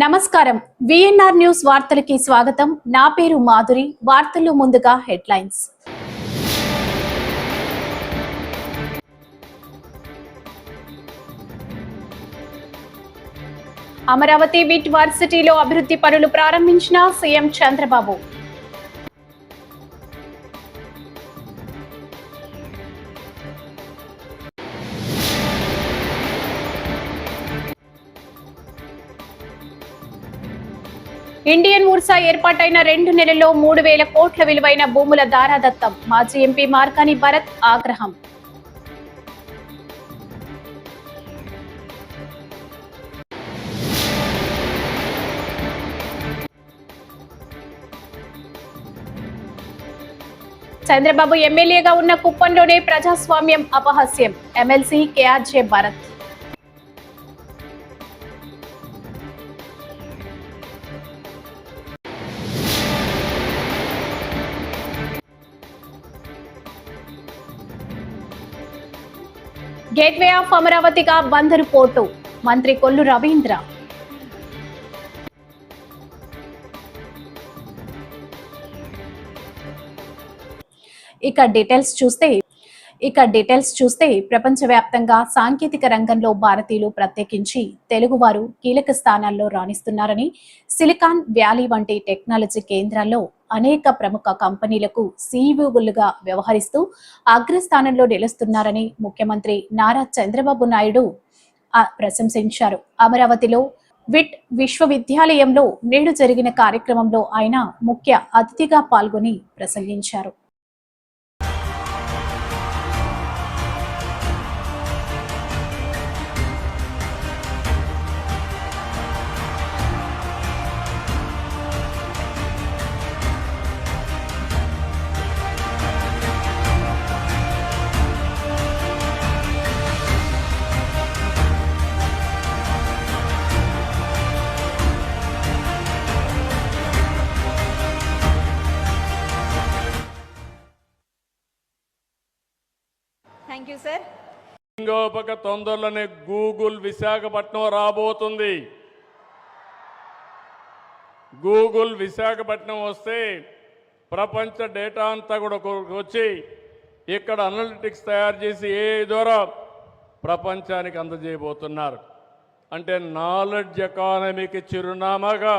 నమస్కారం. VNR news వార్తలకి స్వాగతం. నా పేరు మాధురి. వార్తలు ముందుగా హెడ్లైన్స్. అమరావతి విట్ వర్సిటీలో అభివృద్ధి పనులు ప్రారంభించిన సీఎం చంద్రబాబు. ఇండియన్ ఊర్సా ఏర్పాటైన రెండు నెలల్లో మూడు వేల కోట్ల విలువైన భూముల దారాదత్తం. మాజీ ఎంపీ మార్కాని భరత్ ఆగ్రహం. చంద్రబాబు ఎమ్మెల్యేగా ఉన్న కుప్పంలోనే ప్రజాస్వామ్యం అపహాస్యం. MLC KRJ Bharat. Gateway of అమరావతిగా Bandaru port. మంత్రి కొల్లు రవీంద్ర. ఇక డీటెయిల్స్ చూస్తే ఇక డీటెయిల్స్ చూస్తే ప్రపంచవ్యాప్తంగా సాంకేతిక రంగంలో భారతీయులు ప్రత్యేకించి తెలుగువారు కీలక స్థానాల్లో రాణిస్తున్నారని సిలికాన్ వ్యాలీ వంటి టెక్నాలజీ కేంద్రాల్లో అనేక ప్రముఖ కంపెనీలకు సీఈఓలుగా వ్యవహరిస్తూ అగ్రస్థానంలో నిలుస్తున్నారని ముఖ్యమంత్రి నారా చంద్రబాబు నాయుడు ప్రశంసించారు. అమరావతిలో విట్ విశ్వవిద్యాలయంలో నేడు జరిగిన కార్యక్రమంలో ఆయన ముఖ్య అతిథిగా పాల్గొని ప్రసంగించారు. థ్యాంక్ యూ సార్ ఇంకోపక తొందరలోనే గూగుల్ విశాఖపట్నం రాబోతుంది. గూగుల్ విశాఖపట్నం వస్తే ప్రపంచ డేటా అంతా కూడా వచ్చి ఇక్కడ అనలిటిక్స్ తయారు చేసి ఏ ద్వారా ప్రపంచానికి అందజేయబోతున్నారు. అంటే నాలెడ్జ్ ఎకానమీకి చిరునామాగా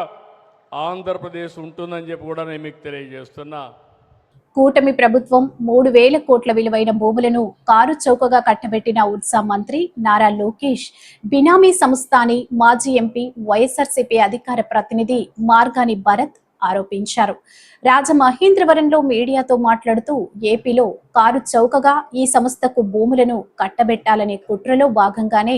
ఆంధ్రప్రదేశ్ ఉంటుందని చెప్పి కూడా నేను మీకు తెలియజేస్తున్నా. కూటమి ప్రభుత్వం మూడు వేల కోట్ల విలువైన భూములను కారు చౌకగా కట్టబెట్టిన ఉత్సా మంత్రి నారా లోకేష్. బినామీ సంస్థ అని మాజీ ఎంపీ వైఎస్ఆర్సీపీ అధికార ప్రతినిధి మార్గాని భరత్ ఆరోపించారు. రాజమహేంద్రవరంలో మీడియాతో మాట్లాడుతూ ఏపీలో కారు చౌకగా ఈ సంస్థకు భూములను కట్టబెట్టాలనే కుట్రలో భాగంగానే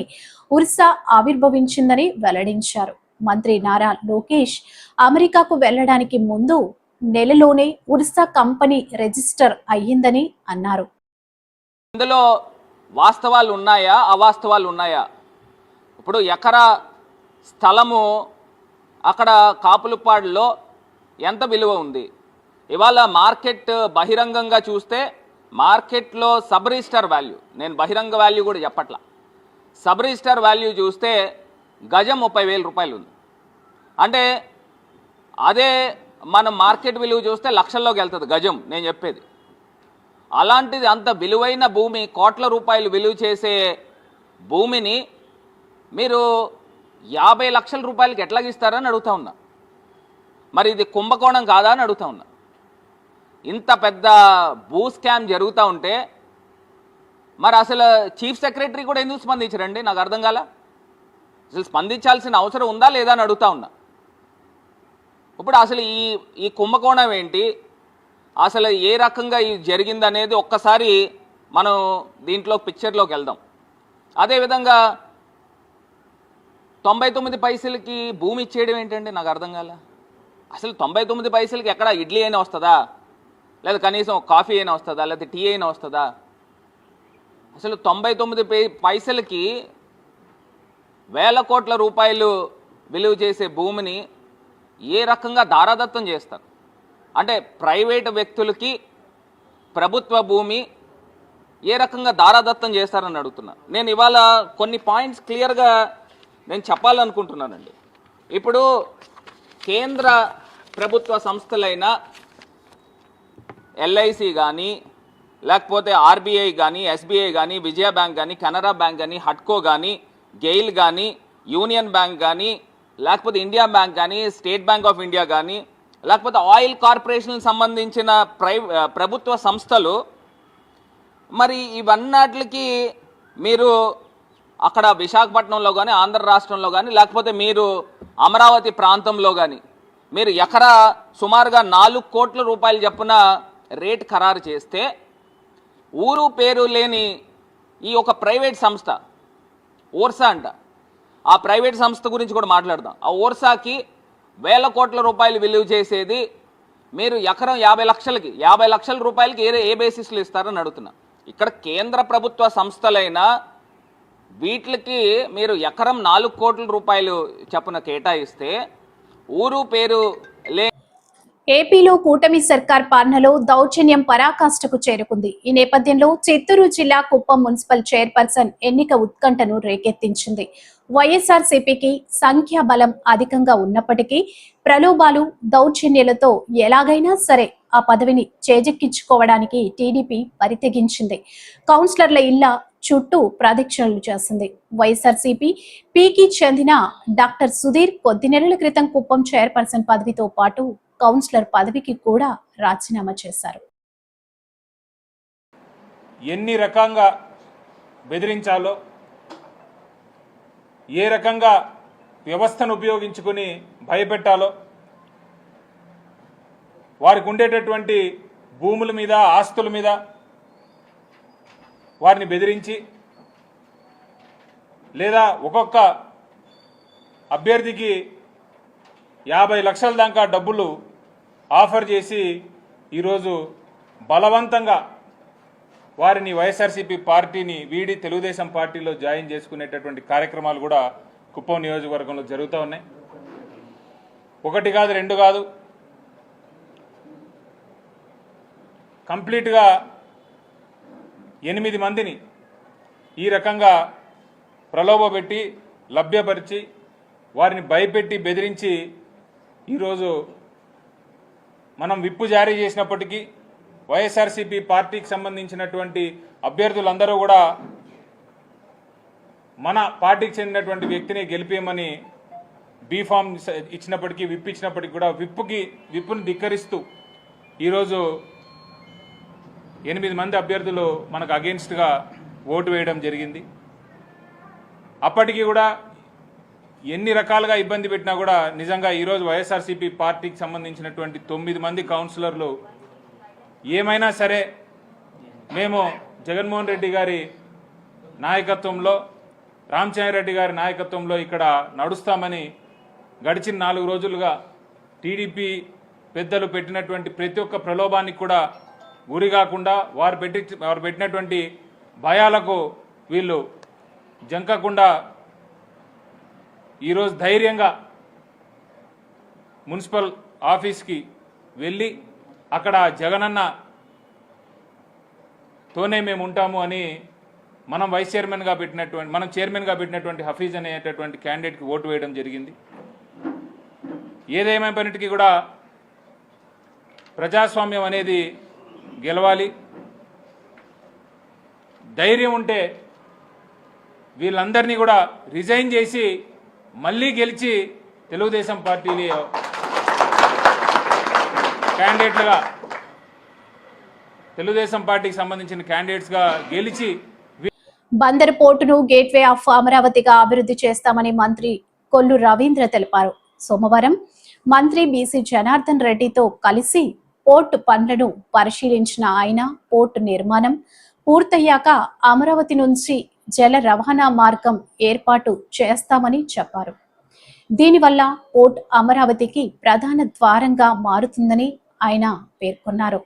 ఉర్సా ఆవిర్భవించిందని వెల్లడించారు. మంత్రి నారా లోకేష్ అమెరికాకు వెళ్ళడానికి ముందు నెలలోనే ఉడిసా కంపెనీ రిజిస్టర్ అయ్యిందని అన్నారు. ఇందులో వాస్తవాలు ఉన్నాయా? అవాస్తవాలు ఉన్నాయా? ఇప్పుడు ఎకరా స్థలము అక్కడ కాపులపాడులో ఎంత విలువ ఉంది? ఇవాళ మార్కెట్ బహిరంగంగా చూస్తే మార్కెట్లో సబ్ రిజిస్టర్ వాల్యూ నేను బహిరంగ వాల్యూ కూడా చెప్పట్లా. సబ్ రిజిస్టర్ వాల్యూ చూస్తే గజం ముప్పై వేల రూపాయలు ఉంది. అంటే అదే మనం మార్కెట్ విలువ చూస్తే లక్షల్లోకి వెళ్తుంది గజం నేను చెప్పేది. అలాంటిది అంత విలువైన భూమి కోట్ల రూపాయలు విలువ చేసే భూమిని మీరు యాభై లక్షల రూపాయలకి ఎట్లా ఇస్తారని అడుగుతా ఉన్నా. మరి ఇది కుంభకోణం కాదా అని అడుగుతా ఉన్నా. ఇంత పెద్ద భూ స్కామ్ జరుగుతూ ఉంటే మరి అసలు చీఫ్ సెక్రటరీ కూడా ఎందుకు స్పందించరండి? నాకు అర్థం కాల? అసలు స్పందించాల్సిన అవసరం ఉందా లేదా అని అడుగుతా ఉన్నా. ఇప్పుడు అసలు ఈ ఈ కుంభకోణం ఏంటి? అసలు ఏ రకంగా ఇది జరిగింది అనేది ఒక్కసారి మనం దీంట్లో పిక్చర్లోకి వెళ్దాం. అదేవిధంగా తొంభై తొమ్మిది పైసలకి భూమి ఇచ్చేయడం ఏంటండి? నాకు అర్థం కాల. అసలు తొంభై తొమ్మిది పైసలకి ఎక్కడ ఇడ్లీ అయినా వస్తుందా? లేదా కనీసం కాఫీ అయినా వస్తుందా? లేదా టీ అయినా వస్తుందా? అసలు తొంభై తొమ్మిది పైసలకి వేల కోట్ల రూపాయలు విలువ చేసే భూమిని ఏ రకంగా దారాదత్తం చేస్తారు? అంటే ప్రైవేట్ వ్యక్తులకి ప్రభుత్వ భూమి ఏ రకంగా దారాదత్తం చేస్తారని అడుగుతున్నా. నేను ఇవాళ కొన్ని పాయింట్స్ క్లియర్గా నేను చెప్పాలనుకుంటున్నానండి. ఇప్పుడు కేంద్ర ప్రభుత్వ సంస్థలైన ఎల్ఐసి కానీ లేకపోతే ఆర్బీఐ కానీ ఎస్బీఐ కానీ విజయ బ్యాంక్ కానీ కెనరా బ్యాంక్ కానీ హట్కో కానీ గెయిల్ కానీ యూనియన్ బ్యాంక్ కానీ లేకపోతే ఇండియా బ్యాంక్ కానీ స్టేట్ బ్యాంక్ ఆఫ్ ఇండియా కానీ లేకపోతే ఆయిల్ కార్పొరేషన్ సంబంధించిన ప్రై ప్రభుత్వ సంస్థలు మరి ఇవన్నీటికి మీరు అక్కడ విశాఖపట్నంలో కానీ ఆంధ్ర రాష్ట్రంలో కానీ లేకపోతే మీరు అమరావతి ప్రాంతంలో కానీ మీరు ఎకరా సుమారుగా నాలుగు కోట్ల రూపాయలు చెప్పున రేట్ ఖరారు చేస్తే ఊరు పేరు లేని ఈ ఒక ప్రైవేట్ సంస్థ ఓర్సా అంట ఆ ప్రైవేట్ సంస్థ గురించి కూడా మాట్లాడదాం. ఆ ఓర్సాకి వేల కోట్ల రూపాయలు విలువ చేసేది మీరు ఎకరం యాభై లక్షలకి యాభై లక్షల రూపాయలకి ఏ ఏ బేసిస్లో ఇస్తారని అడుగుతున్నా. ఇక్కడ కేంద్ర ప్రభుత్వ సంస్థలైన వీటికి మీరు ఎకరం నాలుగు కోట్ల రూపాయలు చప్పున కేటాయిస్తే ఊరు పేరు లే ఏపీలో కూటమి సర్కార్ పాలనలో దౌర్జన్యం పరాకాష్ఠకు చేరుకుంది. ఈ నేపథ్యంలో చిత్తూరు జిల్లా కుప్పం మున్సిపల్ చైర్పర్సన్ ఎన్నిక ఉత్కంఠను రేకెత్తించింది. వైఎస్ఆర్సీపీకి సంఖ్యాబలం అధికంగా ఉన్నప్పటికీ ప్రలోభాలు దౌర్జన్యాలతో ఎలాగైనా సరే ఆ పదవిని చేజెక్కించుకోవడానికి టీడీపీ పరితెగించింది. కౌన్సిలర్ల ఇళ్ళ చుట్టూ ప్రదక్షిణలు చేసింది. వైఎస్ఆర్సీపీ పీకి చెందిన డాక్టర్ సుధీర్ కొద్ది నెలల క్రితం కుప్పం చైర్పర్సన్ పదవితో పాటు కౌన్సిలర్ పదవికి కూడా రాజీనామా చేశారు. ఎన్ని రకంగా బెదిరించాలో ఏ రకంగా వ్యవస్థను ఉపయోగించుకొని భయపెట్టాలో వారికి ఉండేటటువంటి భూముల మీద ఆస్తుల మీద వారిని బెదిరించి లేదా ఒక్కొక్క అభ్యర్థికి యాభై లక్షల దాకా డబ్బులు ఆఫర్ చేసి ఈరోజు బలవంతంగా వారిని వైఎస్ఆర్సీపీ పార్టీని వీడి తెలుగుదేశం పార్టీలో జాయిన్ చేసుకునేటటువంటి కార్యక్రమాలు కూడా కుప్పం నియోజకవర్గంలో జరుగుతూ ఉన్నాయి. ఒకటి కాదు రెండు కాదు. కంప్లీట్గా ఎనిమిది మందిని ఈ రకంగా ప్రలోభపెట్టి లభ్యపరిచి వారిని భయపెట్టి బెదిరించి ఈరోజు మనం విప్పు జారీ చేసినప్పటికీ వైఎస్ఆర్సీపీ పార్టీకి సంబంధించినటువంటి అభ్యర్థులందరూ కూడా మన పార్టీకి చెందినటువంటి వ్యక్తిని గెలిపేయమని బీఫామ్ ఇచ్చినప్పటికీ విప్ ఇచ్చినప్పటికీ కూడా విప్పుకి విప్పును ధిక్కరిస్తూ ఈరోజు ఎనిమిది మంది అభ్యర్థులు మనకు అగెన్స్ట్గా ఓటు వేయడం జరిగింది. అప్పటికి కూడా ఎన్ని రకాలుగా ఇబ్బంది పెట్టినా కూడా నిజంగా ఈరోజు వైఎస్ఆర్సీపీ పార్టీకి సంబంధించినటువంటి తొమ్మిది మంది కౌన్సిలర్లు ఏమైనా సరే మేము జగన్మోహన్ రెడ్డి గారి నాయకత్వంలో రెడ్డి గారి నాయకత్వంలో ఇక్కడ నడుస్తామని గడిచిన నాలుగు రోజులుగా టీడీపీ పెద్దలు పెట్టినటువంటి ప్రతి ఒక్క ప్రలోభానికి కూడా గురి కాకుండా వారు పెట్టి వారు పెట్టినటువంటి భయాలకు వీళ్ళు జంకకుండా ఈరోజు ధైర్యంగా మున్సిపల్ ఆఫీస్కి వెళ్ళి అక్కడ జగనన్న తోనే మేము ఉంటాము అని మనం వైస్ చైర్మన్గా పెట్టినటువంటి మనం చైర్మన్గా పెట్టినటువంటి హఫీజ్ అనేటటువంటి క్యాండిడేట్కి ఓటు వేయడం జరిగింది. ఏదేమైనప్పటికీ కూడా ప్రజాస్వామ్యం అనేది గెలవాలి. ధైర్యం ఉంటే వీళ్ళందరినీ కూడా రిజైన్ చేసి మళ్ళీ గెలిచి తెలుగుదేశం పార్టీలో క్యాండిడేట్లుగా తెలుగుదేశం పార్టీకి సంబంధించిన క్యాండిడేట్స్గా గెలిచి బందర్ పోర్టును గేట్వే ఆఫ్ అమరావతిగా అభివృద్ధి చేస్తామని మంత్రి కొల్లు రవీంద్ర తెలిపారు. సోమవారం మంత్రి బీసీ జనార్దన్ రెడ్డితో కలిసి పోర్టు పనులను పరిశీలించిన ఆయన పోర్టు నిర్మాణం పూర్తయ్యాక అమరావతి నుంచి జల రవాణా మార్గం ఏర్పాటు చేస్తామని చెప్పారు. దీనివల్ల పోర్ట్ అమరావతికి ప్రధాన ద్వారంగా మారుతుందని ఆయన పేర్కొన్నారు.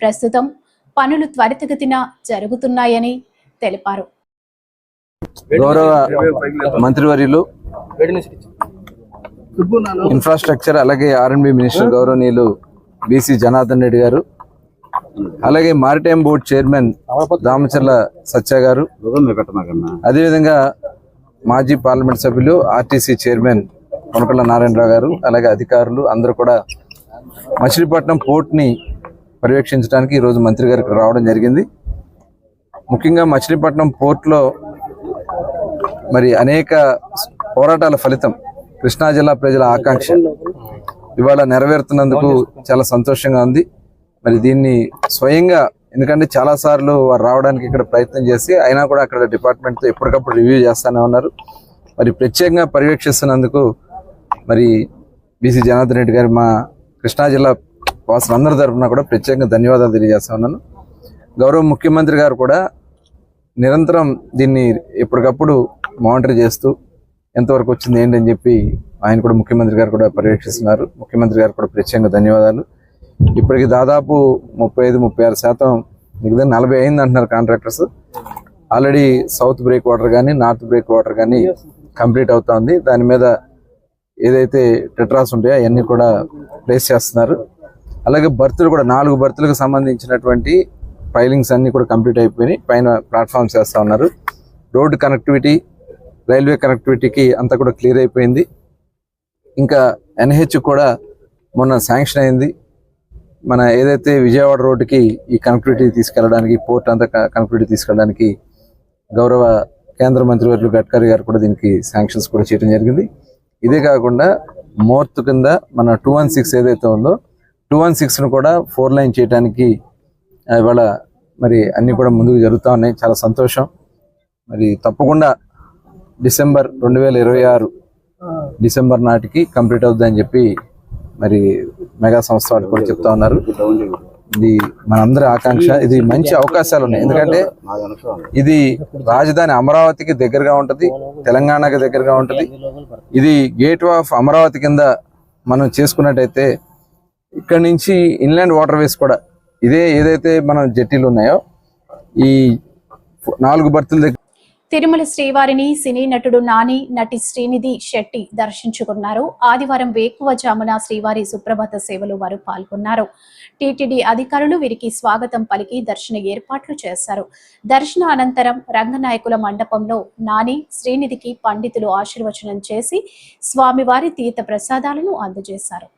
ప్రస్తుతం పనులు త్వరితగతిన జరుగుతున్నాయని తెలిపారు. గౌరవ మంత్రివర్యులు ఇన్ఫ్రాస్ట్రక్చర్ అలాగే ఆర్ఎండ్బి మినిస్టర్ గౌరవనీయులు బీసీ జనార్దన్ రెడ్డి గారు అలాగే maritime board chairman Ramcharla Satya garu అదేవిధంగా మాజీ పార్లమెంట్ సభ్యులు ఆర్టీసీ చైర్మన్ కొనకళ్ళ నారాయణరావు గారు అలాగే అధికారులు అందరూ కూడా మచిలీపట్నం పోర్ట్ని పర్యవేక్షించడానికి ఈరోజు మంత్రి గారు రావడం జరిగింది. ముఖ్యంగా మచిలీపట్నం పోర్ట్లో మరి అనేక పోరాటాల ఫలితం కృష్ణా జిల్లా ప్రజల ఆకాంక్ష ఇవాళ నెరవేరుతున్నందుకు చాలా సంతోషంగా ఉంది. మరి దీన్ని స్వయంగా ఎందుకంటే చాలా సార్లు వారు రావడానికి ఇక్కడ ప్రయత్నం చేసి అయినా కూడా అక్కడ డిపార్ట్మెంట్తో ఎప్పటికప్పుడు రివ్యూ చేస్తానే ఉన్నారు. మరి ప్రత్యేకంగా పర్యవేక్షిస్తున్నందుకు మరి బీసీ జనార్దన్ రెడ్డి గారు మా కృష్ణా జిల్లా వాసులందరి తరఫున కూడా ప్రత్యేకంగా ధన్యవాదాలు తెలియజేస్తా ఉన్నాను. గౌరవ ముఖ్యమంత్రి గారు కూడా నిరంతరం దీన్ని ఎప్పటికప్పుడు మానిటర్ చేస్తూ ఎంతవరకు వచ్చింది ఏంటి అని చెప్పి ఆయన కూడా ముఖ్యమంత్రి గారు కూడా పర్యవేక్షిస్తున్నారు. ముఖ్యమంత్రి గారు కూడా ప్రత్యేకంగా ధన్యవాదాలు. ఇప్పటికి దాదాపు ముప్పై ఐదు ముప్పై ఆరు శాతం మిగతా నలభై అయింది అంటున్నారు contractors already south break water కానీ నార్త్ బ్రేక్ వాటర్ కానీ కంప్లీట్ అవుతుంది. దాని మీద ఏదైతే టెట్రాస్ ఉంటాయో అవన్నీ కూడా ప్లేస్ చేస్తున్నారు. అలాగే బర్తులు కూడా నాలుగు బర్తులకు సంబంధించినటువంటి ఫైలింగ్స్ అన్ని కూడా కంప్లీట్ అయిపోయినాయి. పైన ప్లాట్ఫామ్స్ చేస్తా ఉన్నారు. రోడ్డు కనెక్టివిటీ రైల్వే కనెక్టివిటీకి అంతా కూడా క్లియర్ అయిపోయింది. ఇంకా ఎన్హెచ్ కూడా మొన్న శాంక్షన్ అయింది. మన ఏదైతే విజయవాడ రోడ్డుకి ఈ కనెక్టివిటీ తీసుకెళ్ళడానికి పోర్ట్ అంతా కనెక్టివిటీ తీసుకెళ్ళడానికి గౌరవ కేంద్ర మంత్రివర్యులు గడ్కరీ గారు కూడా దీనికి శాంక్షన్స్ కూడా చేయడం జరిగింది. ఇదే కాకుండా మోర్త్ కింద మన టూ వన్ సిక్స్ ఏదైతే ఉందో టూ వన్ సిక్స్ను కూడా ఫోర్ లైన్ చేయడానికి ఇవాళ మరి అన్నీ కూడా ముందుకు జరుగుతూ ఉన్నాయి. చాలా సంతోషం. మరి తప్పకుండా డిసెంబర్ రెండు వేల ఇరవై ఆరు డిసెంబర్ నాటికి కంప్లీట్ అవుతుందని చెప్పి మరి మెగా సంస్థ వాళ్ళు కూడా చెప్తా ఉన్నారు. ఇది మనందరి ఆకాంక్ష. ఇది మంచి అవకాశాలు ఉన్నాయి. ఎందుకంటే ఇది రాజధాని అమరావతికి దగ్గరగా ఉంటది తెలంగాణకి దగ్గరగా ఉంటది. ఇది గేట్ ఆఫ్ అమరావతి కింద మనం చేసుకున్నట్టయితే ఇక్కడ నుంచి ఇన్లాండ్ వాటర్ వేస్ కూడా ఇదే ఏదైతే మనం జట్టీలు ఉన్నాయో ఈ నాలుగు బర్తుల దగ్గర తిరుమల శ్రీవారిని సినీ నటుడు నాని నటి శ్రీనిధి శెట్టి దర్శించుకున్నారు. ఆదివారం వేకువజామున శ్రీవారి సుప్రభాత సేవలు వారు పాల్గొన్నారు. టీటీడీ అధికారులు వీరికి స్వాగతం పలికి దర్శన ఏర్పాట్లు చేశారు. దర్శన అనంతరం రంగనాయకుల మండపంలో నాని శ్రీనిధికి పండితులు ఆశీర్వచనం చేసి స్వామివారి తీర్థ ప్రసాదాలను అందజేశారు.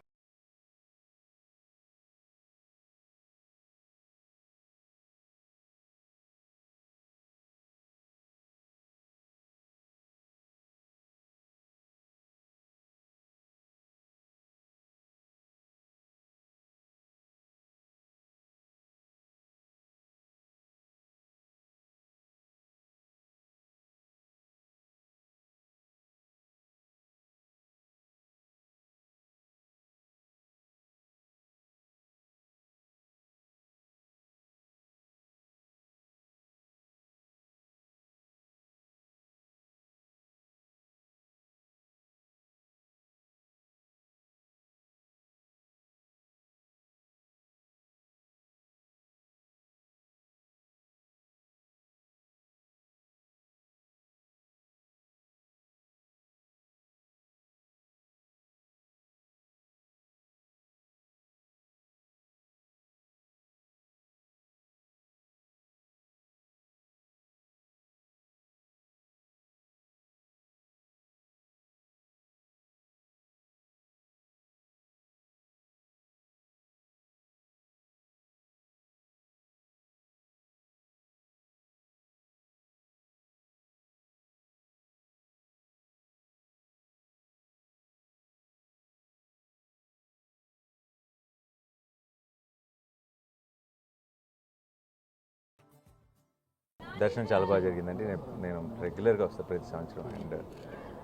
దర్శనం చాలా బాగా జరిగిందండి. నేను నేను రెగ్యులర్గా వస్తాను ప్రతి సంవత్సరం. అండ్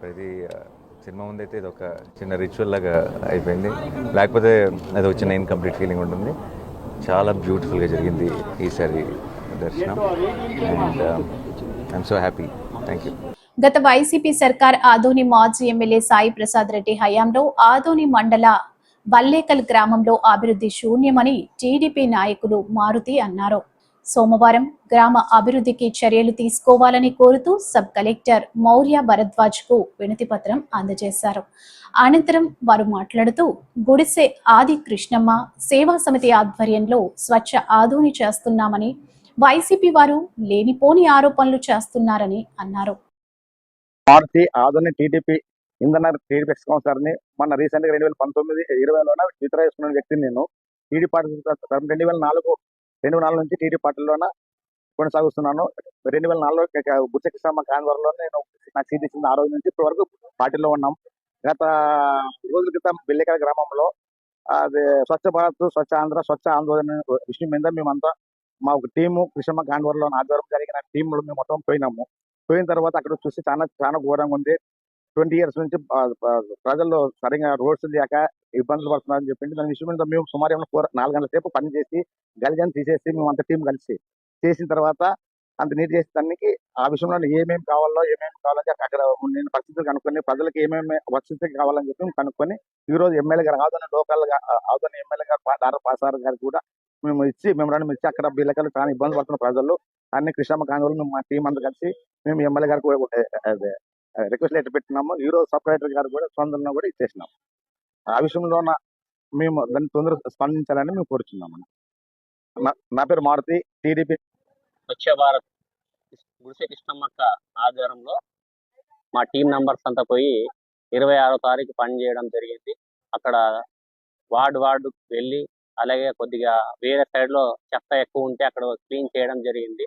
ప్రతి సినిమా ముందు అయితే ఇది ఒక చిన్న రిచువల్ లాగా అయిపోయింది. లేకపోతే అది ఒక చిన్న ఇన్కంప్లీట్ ఫీలింగ్ ఉంటుంది. చాలా బ్యూటిఫుల్గా జరిగింది ఈసారి దర్శనం. And I'm so happy thank you గత వైసీపీ సర్కార్ ఆదోని మాజీ ఎమ్మెల్యే సాయి ప్రసాద్ రెడ్డి హయాంలో ఆదోని మండల బల్లేకల్ గ్రామంలో అభివృద్ధి శూన్యమని టీడీపీ నాయకులు మారుతి అన్నారు. సోమవారం గ్రామ అభివృద్ధికి చర్యలు తీసుకోవాలని కోరుతూ సబ్ కలెక్టర్ మౌర్య భరద్వాజ్కు వినతి పత్రం అందజేశారు. అనంతరం వారు మాట్లాడుతూ గుడిసె ఆది కృష్ణమ్మ సేవా సమితి ఆధ్వర్యంలో స్వచ్ఛ ఆధుని చేస్తున్నామని వైసీపీ వారు లేనిపోని ఆరోపణలు చేస్తున్నారని అన్నారు. మారుతి ఆధునిక టీడీపీ ఇంధన టీడీపీ ఎక్స్ కౌన్సిలర్ని రీసెంట్గా రెండు వేల పంతొమ్మిది ఇరవైలోన విత్డ్రా చేసుకున్న వ్యక్తిని నేను టీడీ పార్టీ రెండు వేల నాలుగు రెండు వేల నాలుగు నుంచి టీడీ పార్టీలోన కొనసాగుతున్నాను రెండు వేల నాలుగులో బుచ్చ కృష్ణమ్మ కాన్వరంలో నేను నాకు సీట్ ఇచ్చింది ఆ రోజు నుంచి ఇప్పటి వరకు పార్టీలో ఉన్నాం. గత రోజుల క్రితం బిల్లికల గ్రామంలో అది స్వచ్ఛ భారత్ స్వచ్ఛ ఆంధ్ర స్వచ్ఛ ఆందోళన విషయం మీద మేమంతా మా ఒక టీము కృష్ణమ్మ కాన్వరంలో ఆధ్వర్యం జరిగిన టీంలో మేము మొత్తం పోయినాము. పోయిన తర్వాత అక్కడ చూసి చాలా చాలా ఘోరంగా ఉంది. ట్వంటీ ఇయర్స్ నుంచి ప్రజల్లో సరిగా రోడ్స్ లేక ఇబ్బందులు పడుతున్నారని చెప్పింది దాని విషయం మీద మేము సుమారు ఏమైనా ఫోర్ నాలుగు గంటల సేపు పని చేసి గలిజని తీసేసి మేము అంత టీం కలిసి చేసిన తర్వాత అంత నీట్ చేసిన దానికి ఆ విషయంలో ఏమేమి కావాలో ఏమేమి కావాలని అక్కడ నేను పరిస్థితులు కనుక్కొని ప్రజలకు ఏమేమి వసతులు కావాలని చెప్పి కనుక్కొని ఈ రోజు ఎమ్మెల్యే గారు ఆదోని లోకల్ ఆదోని ఎమ్మెల్యే గారు దార పాసార్ గారికి కూడా మేము ఇచ్చి మేము ఇచ్చి అక్కడ బిల్లకలు చాలా ఇబ్బంది పడుతున్న ప్రజలు అన్ని కృష్ణమ్మ కాంగ్రెస్ మేము మా టీం అంతా కలిసి మేము ఎమ్మెల్యే గారికి కూడా రిక్వెస్ట్ లెటర్ పెట్టినాము. ఈ రోజు సబ్ కలెక్టర్ గారు కూడా స్పందన కూడా ఇచ్చేసినాం ఆ విషయంలో మేము దాన్ని తొందరగా స్పందించాలని మేము కోరుచున్నాము. నా- పేరు మారుతి టీడీపీ స్వచ్ఛ భారత్ గుడిసె కృష్ణమ్మక్క ఆధ్వర్యంలో మా టీం నంబర్స్ అంతా పోయి ఇరవై ఆరో తారీఖు పని చేయడం జరిగింది. అక్కడ వార్డు వార్డు వెళ్ళి అలాగే కొద్దిగా వేరే సైడ్లో చెత్త ఎక్కువ ఉంటే అక్కడ క్లీన్ చేయడం జరిగింది.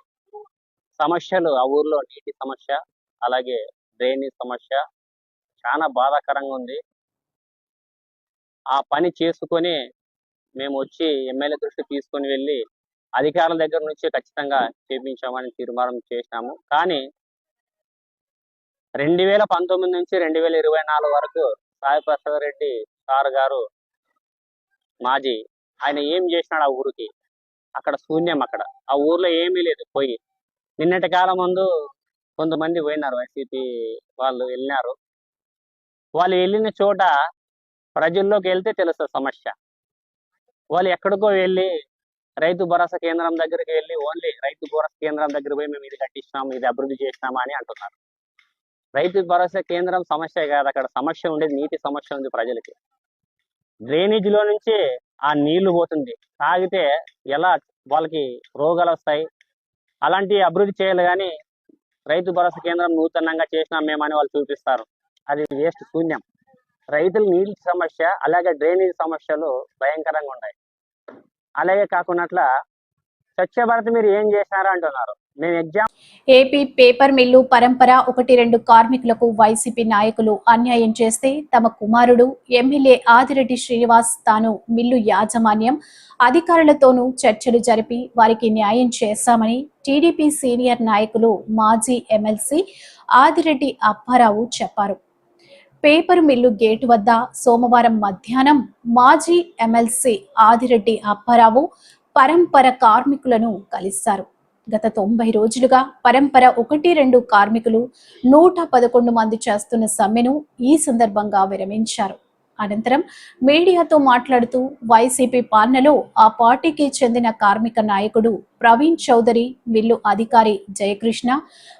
సమస్యలు ఆ ఊర్లో నీటి సమస్య అలాగే డ్రైనేజ్ సమస్య చాలా బాధాకరంగా ఉంది. ఆ పని చేసుకొని మేము వచ్చి ఎమ్మెల్యే దృష్టి తీసుకొని వెళ్ళి అధికారుల దగ్గర నుంచి ఖచ్చితంగా చేపించామని తీర్మానం చేసినాము. కానీ రెండు వేల పంతొమ్మిది నుంచి రెండు వేల ఇరవై నాలుగు వరకు సాయి ప్రసాద్ రెడ్డి సార్ గారు మాజీ ఆయన ఏం చేసినాడు ఆ ఊరికి? అక్కడ శూన్యం అక్కడ. ఆ ఊర్లో ఏమీ లేదు పోయి. నిన్నటి కాలం ముందు కొంతమంది పోయినారు వైసీపీ వాళ్ళు వెళ్ళినారు. వాళ్ళు వెళ్ళిన చోట ప్రజల్లోకి వెళ్తే తెలుస్తుంది సమస్య. వాళ్ళు ఎక్కడికో వెళ్ళి రైతు భరోసా కేంద్రం దగ్గరికి వెళ్ళి ఓన్లీ రైతు భరోసా కేంద్రం దగ్గర పోయి మేము ఇది కట్టించినాము ఇది అభివృద్ధి చేసినామా అని అంటున్నారు. రైతు భరోసా కేంద్రం సమస్య కాదు అక్కడ సమస్య ఉండేది నీటి సమస్య ఉంది ప్రజలకి. డ్రైనేజీలో నుంచి ఆ నీళ్ళు పోతుంది. తాగితే ఎలా వాళ్ళకి రోగాలు వస్తాయి? అలాంటి అభివృద్ధి చేయాలి కానీ రైతు భరోసా కేంద్రం నూతనంగా చేసినాం మేమని వాళ్ళు చూపిస్తారు. అది వేస్ట్ శూన్యం. రైతుల నీటి సమస్య అలాగే డ్రైనేజ్ సమస్యలు భయంకరంగా ఉన్నాయి అలాగే కాకుండా స్వచ్ఛ భారత్ మీరు ఏం చేసినారు అంటున్నారు? ఏపీ పేపర్ మిల్లు పరంపర ఒకటి రెండు కార్మికులకు వైసీపీ నాయకులు అన్యాయం చేస్తే తమ కుమారుడు ఎమ్మెల్యే ఆదిరెడ్డి శ్రీనివాస్ తాను మిల్లు యాజమాన్యం. అధికారులతోనూ చర్చలు జరిపి వారికి న్యాయం చేశామని టీడీపీ సీనియర్ నాయకులు మాజీ ఎమ్మెల్సీ ఆదిరెడ్డి అప్పారావు చెప్పారు. పేపర్ మిల్లు గేటు వద్ద సోమవారం మధ్యాహ్నం మాజీ ఎమ్మెల్సీ ఆదిరెడ్డి అప్పారావు పరంపర కార్మికులను కలిశారు. గత తొంభై రోజులుగా పరంపర ఒకటి రెండు కార్మికులు నూట పదకొండు మంది చేస్తున్న సమ్మెను ఈ సందర్భంగా విరమించారు. అనంతరం మీడియాతో మాట్లాడుతూ వైసీపీ పాలనలో ఆ పార్టీకి చెందిన కార్మిక నాయకుడు ప్రవీణ్ చౌదరి మిల్లు అధికారి జయకృష్ణ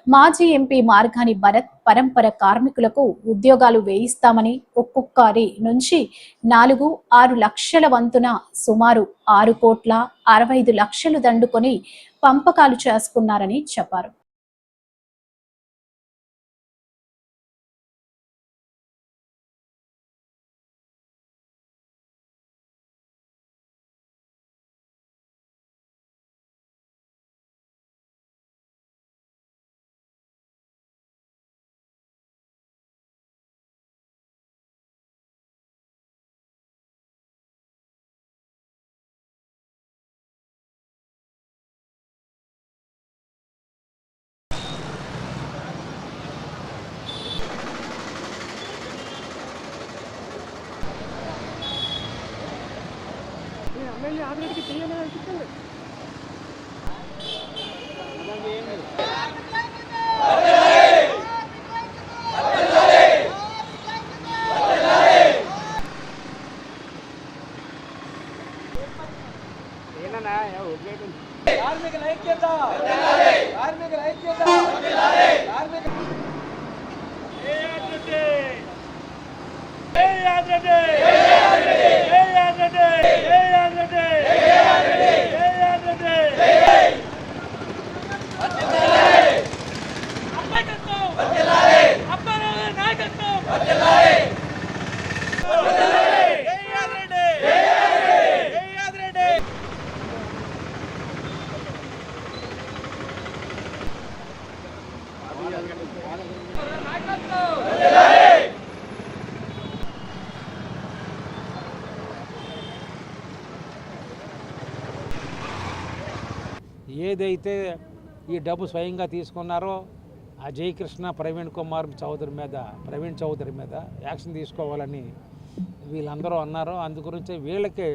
మాజీ ఎంపీ మార్గాని భరత్ పరంపర కార్మికులకు ఉద్యోగాలు వేయిస్తామని ఒక్కొక్కరి నుంచి నాలుగు ఆరు లక్షల వంతున సుమారు ఆరు కోట్ల అరవై ఐదు లక్షలు దండుకొని పంపకాలు చేసుకున్నారని చెప్పారు. ఏదైతే ఈ డబ్బు స్వయంగా తీసుకున్నారో ఆ జయకృష్ణ ప్రవీణ్ కుమార్ చౌదరి మీద ప్రవీణ్ చౌదరి మీద యాక్షన్ తీసుకోవాలని వీళ్ళందరూ అన్నారు. అందుగురించి వీళ్ళకి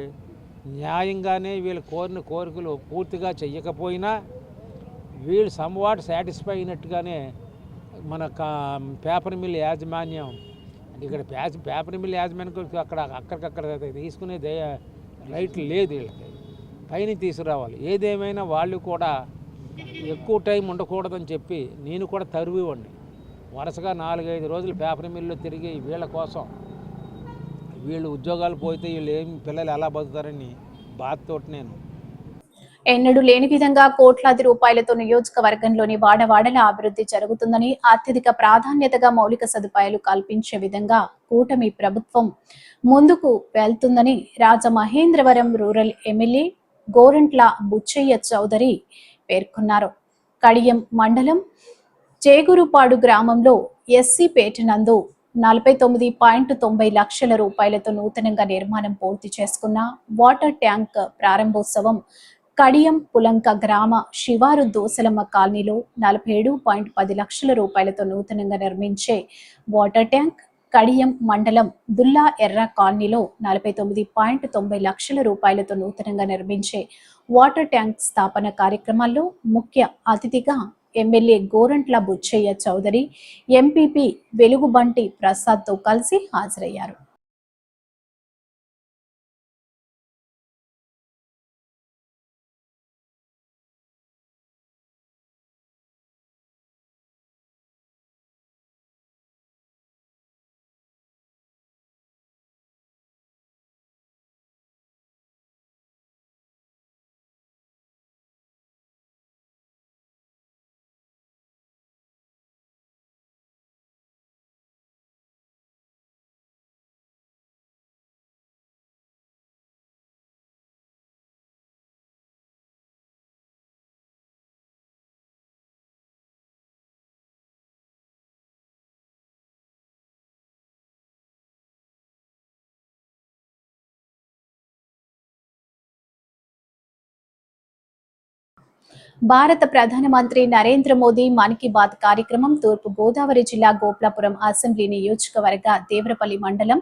న్యాయంగానే వీళ్ళు కోరిన కోరికలు పూర్తిగా చెయ్యకపోయినా వీళ్ళు సమ్వాట్ సాటిస్ఫై అయినట్టుగానే మన పేపర్ మిల్ యాజమాన్యం అంటే ఇక్కడ పేపర్ మిల్ యాజమాన్యం అక్కడ అక్కడికక్కడ తీసుకునే దయ రైట్ లేదు వీళ్ళకి. పైన తీసుకురావాలి. ఏదేమైనా వాళ్ళు కూడా ఎక్కువ టైం ఉండకూడదని చెప్పి నేను కూడా తరువివ్వండి వరుసగా నాలుగైదు రోజులు పేపర్ మిల్లు తిరిగి వీళ్ళ కోసం వీళ్ళు ఉద్యోగాలు పోతే వీళ్ళు ఏం పిల్లలు ఎలా బతుకుతారని బాధతోటి నేను. ఎన్నడూ లేని విధంగా కోట్లాది రూపాయలతో నియోజకవర్గంలోని వాడవాడల అభివృద్ధి జరుగుతుందని అత్యధిక ప్రాధాన్యతగా మౌలిక సదుపాయాలు కల్పించే విధంగా కూటమి ప్రభుత్వం ముందుకు వెళ్తుందని రాజమహేంద్రవరం రూరల్ ఎమ్మెల్యే గోరంట్ల బుచ్చయ్య చౌదరి పేర్కొన్నారు. కడియం మండలం చేగురుపాడు గ్రామంలో ఎస్సీ పేట నందు నలభై తొమ్మిది పాయింట్ తొంభై లక్షల రూపాయలతో నూతనంగా నిర్మాణం పూర్తి చేసుకున్న వాటర్ ట్యాంక్ ప్రారంభోత్సవం కడియం పులంక గ్రామ శివారు దోసలమ్మ కాలనీలో నలభై ఏడు పాయింట్ పది లక్షల రూపాయలతో నూతనంగా నిర్మించే వాటర్ ట్యాంక్ కడియం మండలం దుల్లా ఎర్ర కాలనీలో నలభై తొమ్మిది పాయింట్ తొంభై లక్షల రూపాయలతో నూతనంగా నిర్మించే వాటర్ ట్యాంక్ స్థాపన కార్యక్రమాల్లో ముఖ్య అతిథిగా ఎమ్మెల్యే గోరంట్ల బుచ్చయ్య చౌదరి ఎంపీపీ వెలుగుబంటి ప్రసాద్తో కలిసి హాజరయ్యారు. భారత ప్రధానమంత్రి నరేంద్ర మోదీ మన్ కీ బాత్ కార్యక్రమం తూర్పు గోదావరి జిల్లా గోప్లాపురం అసెంబ్లీ నియోజకవర్గ దేవరపల్లి మండలం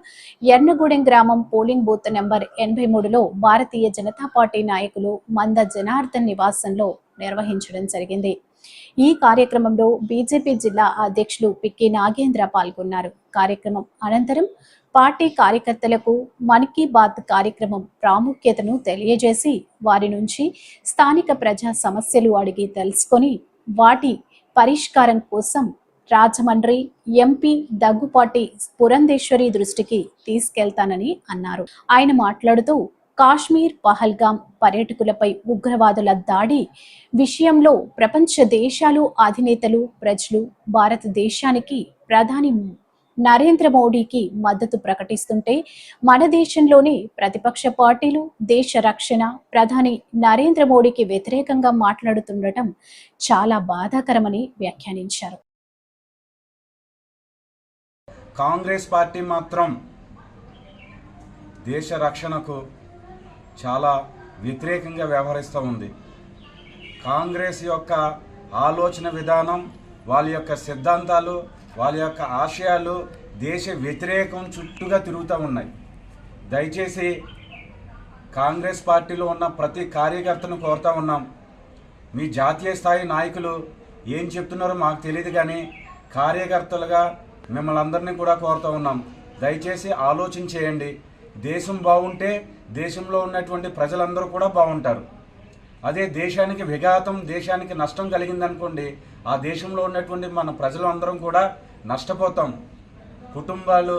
ఎర్నగూడెం గ్రామం పోలింగ్ బూత్ నెంబర్ ఎనభై మూడులో భారతీయ జనతా పార్టీ నాయకులు మంద జనార్దన్ నివాసంలో నిర్వహించడం జరిగింది. ఈ కార్యక్రమంలో బీజేపీ జిల్లా అధ్యక్షులు పిక్కి నాగేంద్ర పాల్గొన్నారు. కార్యక్రమం అనంతరం పార్టీ కార్యకర్తలకు మన్ కీ బాత్ కార్యక్రమం ప్రాముఖ్యతను తెలియజేసి వారి నుంచి స్థానిక ప్రజా సమస్యలు అడిగి తెలుసుకొని వాటి పరిష్కారం కోసం రాజమండ్రి ఎంపీ దగ్గుపాటి పురంధేశ్వరి దృష్టికి తీసుకెళ్తానని అన్నారు. ఆయన మాట్లాడుతూ కాశ్మీర్ పహల్గాం పర్యాటకులపై ఉగ్రవాదుల దాడి విషయంలో ప్రపంచ దేశాలు అధినేతలు ప్రజలు భారతదేశానికి ప్రధాని నరేంద్ర మోడీకి మద్దతు ప్రకటిస్తుంటే మన దేశంలోని ప్రతిపక్ష పార్టీలు దేశ రక్షణ ప్రధాని నరేంద్ర మోడీకి వ్యతిరేకంగా మాట్లాడుతుండటం చాలా బాధాకరమని వ్యాఖ్యానించారు. కాంగ్రెస్ పార్టీ మాత్రం దేశ రక్షణకు చాలా వ్యతిరేకంగా వ్యవహరిస్తూ ఉంది. కాంగ్రెస్ యొక్క ఆలోచన విధానం వాళ్ళ యొక్క సిద్ధాంతాలు వాళ్ళ యొక్క ఆశయాలు దేశ వ్యతిరేకం చుట్టూగా తిరుగుతూ ఉన్నాయి. దయచేసి కాంగ్రెస్ పార్టీలో ఉన్న ప్రతి కార్యకర్తను కోరుతా ఉన్నాం. మీ జాతీయ స్థాయి నాయకులు ఏం చెప్తున్నారో మాకు తెలియదు కానీ కార్యకర్తలుగా మిమ్మల్ని అందరినీ కూడా కోరుతూ ఉన్నాం. దయచేసి ఆలోచన చేయండి. దేశం బాగుంటే దేశంలో ఉన్నటువంటి ప్రజలందరూ కూడా బాగుంటారు. అదే దేశానికి విఘాతం దేశానికి నష్టం కలిగిందనుకోండి ఆ దేశంలో ఉన్నటువంటి మన ప్రజలందరం కూడా నష్టపోతాం. కుటుంబాలు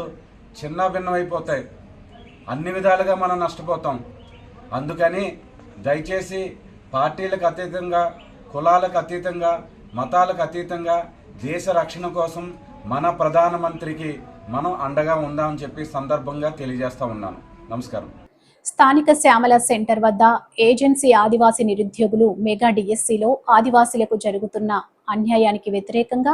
చిన్న భిన్నమైపోతాయి. అన్ని విధాలుగా మనం నష్టపోతాం. అందుకని దయచేసి పార్టీలకు అతీతంగా కులాలకు అతీతంగా మతాలకు అతీతంగా దేశ రక్షణ కోసం మన ప్రధానమంత్రికి మనం అండగా ఉందామని చెప్పి సందర్భంగా తెలియజేస్తూ ఉన్నాను. నమస్కారం. స్థానిక శ్యామల సెంటర్ వద్ద ఏజెన్సీ ఆదివాసీ నిరుద్యోగులు మెగా డిఎస్సిలో ఆదివాసీలకు జరుగుతున్న అన్యాయానికి వ్యతిరేకంగా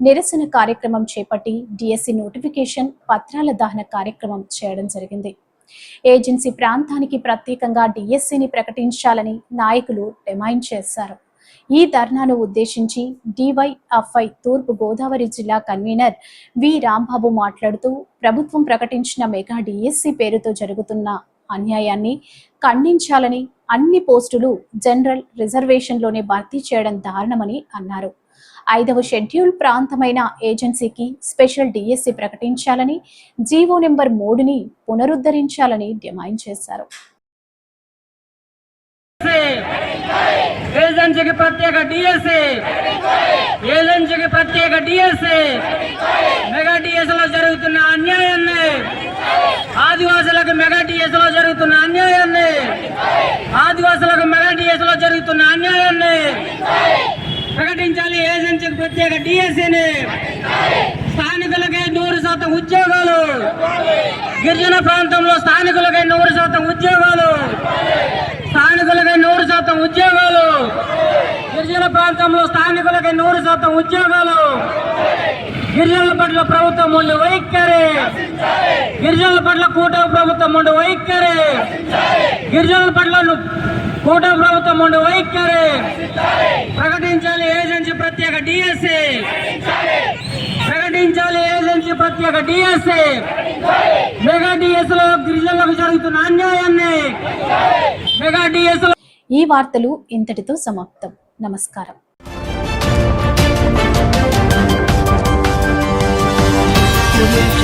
నిరసన కార్యక్రమం చేపట్టి డిఎస్సి నోటిఫికేషన్ పత్రాల దహన కార్యక్రమం చేయడం జరిగింది. ఏజెన్సీ ప్రాంతానికి ప్రత్యేకంగా డిఎస్సిని ప్రకటించాలని నాయకులు డిమాండ్ చేశారు. ఈ ధర్నాను ఉద్దేశించి డివైఎఫ్ఐ తూర్పు గోదావరి జిల్లా కన్వీనర్ వి రాంబాబు మాట్లాడుతూ ప్రభుత్వం ప్రకటించిన మెగా డిఎస్సి పేరుతో జరుగుతున్న అన్యాయాన్ని ఖండించాలని అన్ని పోస్టులు జనరల్ రిజర్వేషన్లోనే భర్తీ చేయడం దారుణమని అన్నారు. ఐదవ షెడ్యూల్ ప్రాంతమైన ఏజెన్సీకి స్పెషల్ డిఎస్సి ప్రకటించాలని జీవో నెంబర్ మూడుని పునరుద్ధరించాలని డిమాండ్ చేశారు. ఏజెన్సీకి ప్రత్యేక డిఎస్సి ఏజెన్సీకి ప్రత్యేక డిఎస్సి మెగా డిఎస్లో జరుగుతున్న అన్యాయాన్ని ఆదివాసులకు మెగా డిఎస్లో జరుగుతున్న అన్యాయాన్ని ఆదివాసులకు మెగా డిఎస్లో జరుగుతున్న అన్యాయాన్ని ప్రకటించాలి. ఏజెన్సీకి ప్రత్యేక డిఎస్సిని స్థానికులకే నూరు శాతం ఉద్యోగాలు. గిరిజన ప్రాంతంలో స్థానికులకే నూరు శాతం ఉద్యోగాలు. స్థానికులకే నూరు శాతం ఉద్యోగాలు. గిరిజన ప్రాంతంలో స్థానికులకే నూరు శాతం ఉద్యోగాలు. గిరిజనుల పట్ల ప్రభుత్వం ఉండి వైఖరి. గిరిజనుల పట్ల కూటమి ప్రభుత్వం ఉండి వైఖరి. గిరిజనుల పట్ల కూటమి ప్రభుత్వం ఉండి వైఖరి. ప్రకటించాలి ఏజెన్సీ ప్రత్యేక డిఎస్సి ప్రకటించాలి ఏజెన్సీ ప్రత్యేక డిఎస్సి మెగా డిఎస్లో గిరిజనులకు జరుగుతున్న అన్యాయాన్ని మెగా డిఎస్ ఈ వార్తలు ఇంతటితో సమాప్తం. నమస్కారం. to live